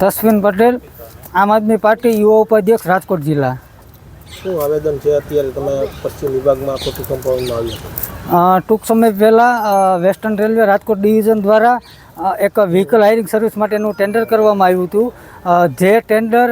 તસ્વીન પટેલ આમ આદમી પાર્ટી યુવા ઉપાધ્યક્ષ રાજકોટ જિલ્લા. શું આવેદન છે અત્યારે તમે પશ્ચિમ વિભાગમાં ખોટી કમ્પાઉન્ડમાં આવ્યા ટૂંક સમય પહેલાં વેસ્ટર્ન રેલવે રાજકોટ ડિવિઝન દ્વારા એક વ્હીકલ હાયરિંગ સર્વિસ માટેનું ટેન્ડર કરવામાં આવ્યું હતું. જે ટેન્ડર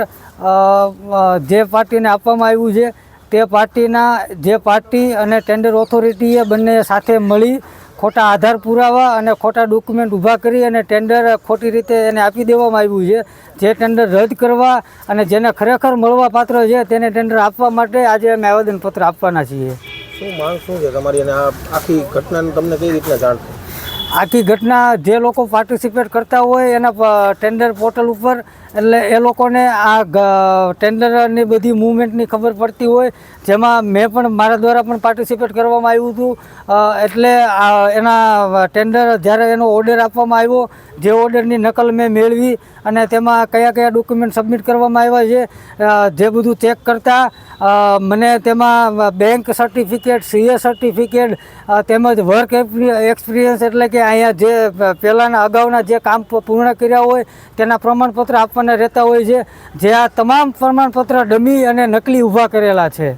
જે પાર્ટીને આપવામાં આવ્યું છે તે પાર્ટીના જે પાર્ટી અને ટેન્ડર ઓથોરિટીએ બંને સાથે મળી ખોટા આધાર પુરાવા અને ખોટા ડોક્યુમેન્ટ ઊભા કરી અને ટેન્ડર ખોટી રીતે એને આપી દેવામાં આવ્યું છે. જે ટેન્ડર રદ કરવા અને જેને ખરેખર મળવા પાત્ર છે તેને ટેન્ડર આપવા માટે આજે અમે આવેદનપત્ર આપવાના છીએ. શું માંગ શું છે તમારી અને આ આખી ઘટનાને તમને કઈ રીતના જાણ આખી ઘટના જે લોકો પાર્ટિસિપેટ કરતા હોય એના ટેન્ડર પોર્ટલ ઉપર, એટલે એ લોકોને આ ટેન્ડરની બધી મૂવમેન્ટની ખબર પડતી હોય. જેમાં મેં પણ, મારા દ્વારા પણ પાર્ટિસિપેટ કરવામાં આવ્યું હતું. એટલે એના ટેન્ડર જ્યારે એનો ઓર્ડર આપવામાં આવ્યો, જે ઓર્ડરની નકલ મેં મેળવી અને તેમાં કયા કયા ડોક્યુમેન્ટ સબમિટ કરવામાં આવ્યા છે જે બધું ચેક કરતાં મને તેમાં બેંક સર્ટિફિકેટ સીએ સર્ટિફિકેટ તેમજ વર્ક એક્સપિરિયન્સ એટલે કે અહીંયા જે પહેલાંના અગાઉના જે કામ પૂર્ણ કર્યા હોય, તેના પ્રમાણપત્ર આપવાના રહેતા હોય છે. જે આ તમામ પ્રમાણપત્ર ડમી અને નકલી ઊભા કરેલા છે.